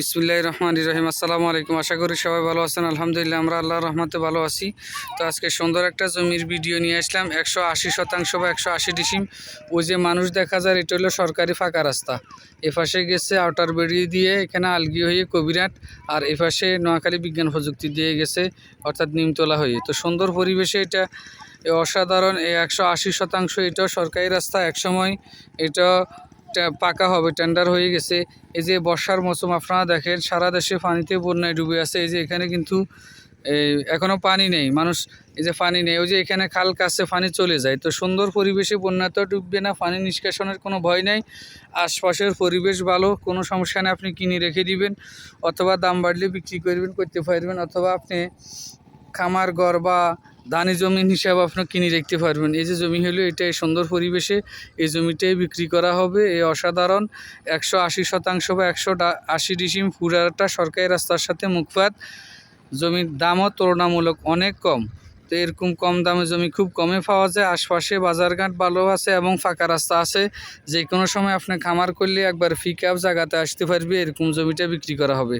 বিসমিল্লাহ রহমান রহিম। আসসালামু আলাইকুম। আশা করি সবাই ভালো আছেন। আলহামদুলিল্লাহ, আমরা আল্লাহ রহমতে ভালো আছি। তো আজকে সুন্দর একটা জমির ভিডিও নিয়ে আসলাম। একশো আশি শতাংশ বা একশো আশি ডিসিম। ওই যে মানুষ দেখা যায়, এটা হলো সরকারি ফাঁকা রাস্তা। এপাশে গেছে আউটার বেরিয়ে দিয়ে, এখানে আলগি হয়ে কবিরাট। আর এপাশে নোয়াখালী বিজ্ঞান প্রযুক্তি দিয়ে গেছে, অর্থাৎ নিমতলা হয়ে। তো সুন্দর পরিবেশে এটা অসাধারণ। একশো আশি শতাংশ, এটাও সরকারি রাস্তা। একসময় এটা পাকা হবে টেন্ডার হয়ে গেছে। এই যে বর্ষার মৌসুম আপনারা দেখেন সারা দেশে পানিতে বন্যায় ডুবে আছে। এই যে এখানে কিন্তু এই, এখনও পানি নেই। মানুষ এই যে পানি নেই ওই যে এখানে খাল কাছে পানি চলে যায়। তো সুন্দর পরিবেশে বন্যা তো ডুববে না পানি নিষ্কাশনের কোনো ভয় নেই। আশপাশের পরিবেশ ভালো কোনো সমস্যা নেই আপনি কিনে রেখে দিবেন অথবা দাম বাড়লে বিক্রি করবেন করতে পারবেন অথবা আপনি খামার ঘর বা দানি জমিন হিসাবে আপনি কিনে রাখতে পারবেন। এই যে জমি হলো এটা সুন্দর পরিবেশে এই জমিটাই বিক্রি করা হবে। এই অসাধারণ একশো আশি শতাংশ বা একশো আশি ডিসিম পুরাটা সরকারি রাস্তার সাথে মুখপাত। জমির দামও তুলনামূলক অনেক কম। তো এরকম কম দামে জমি খুব কমে পাওয়া যায়। আশপাশে বাজারঘাট ভালো আছে এবং ফাঁকা রাস্তা আছে। যে কোনো সময় আপনি খামার করলে একবার পিক আপ জায়গাতে আসতে পারবে, এরকম জমিটা বিক্রি করা হবে।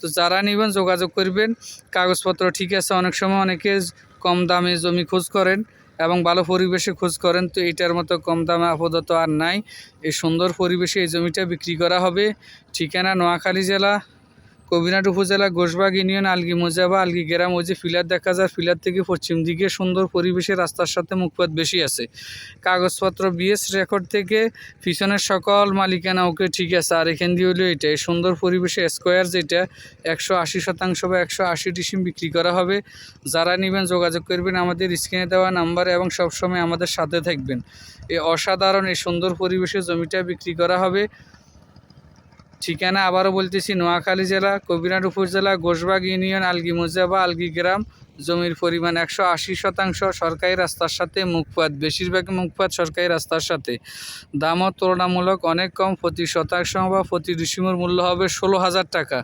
তো যারা নেবেন যোগাযোগ করবেন। কাগজপত্র ঠিক আছে, অনেক সময় অনেকে কম দামে জমি খোঁজ করেন এবং ভালো পরিবেশে খোঁজ করেন। তো এটার মতো কম দামে আপাতত আর নাই। এই সুন্দর পরিবেশে এই জমিটা বিক্রি করা হবে। ঠিকানা নোয়াখালী জেলা কবিরাট উপজেলা ঘোষবাগ ইউনিয়ন, আলগি মোজাবা, আলগি গ্রাম ওই যে ফিলার দেখা যায়, ফিলার থেকে পশ্চিম দিকে সুন্দর পরিবেশে রাস্তার সাথে মুখপাত বেশি আছে। কাগজপত্র, বিএস রেকর্ড থেকে পিছনের সকল মালিকানা, ওকে ঠিক আছে, আর এখান দিয়ে হলো এটা এই সুন্দর পরিবেশে স্কোয়ার যেটা একশো আশি শতাংশ বা একশো আশি ডিসিম বিক্রি করা হবে। যারা নেবেন, যোগাযোগ করবেন আমাদের স্ক্রিনে দেওয়া নাম্বারে এবং সবসময় আমাদের সাথে থাকবেন। এই অসাধারণ, এই সুন্দর পরিবেশে জমিটা বিক্রি করা হবে। ঠিকানা আবারও বলতেছি, নোয়াখালী জেলা কবিরাট উপজেলা গোসবাগ ইউনিয়ন, আলগি মোজাবা, আলগি গ্রাম। জমির পরিমাণ একশো আশি শতাংশ সরকারি রাস্তার সাথে মুখপাত বেশিরভাগ মুখপাত সরকারি রাস্তার সাথে। দামও তুলনামূলক অনেক কম, প্রতি শতাংশ বা প্রতি ডিসিমর মূল্য হবে ষোলো হাজার টাকা।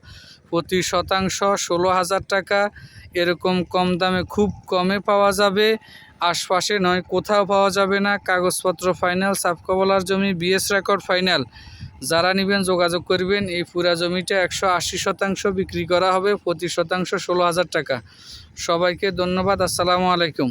প্রতি শতাংশ ষোলো হাজার টাকা। এরকম কম দামে খুব কমে পাওয়া যাবে। আশপাশে নয়, কোথাও পাওয়া যাবে না। কাগজপত্র ফাইনাল সাবকবলার জমি বিএস রেকর্ড ফাইনাল যারা নেবেন যোগাযোগ করবেন, এই পুরা জমিটা একশো আশি শতাংশ বিক্রি করা হবে প্রতি শতাংশ, ষোলো হাজার টাকা। সবাইকে ধন্যবাদ, আসসালামু আলাইকুম।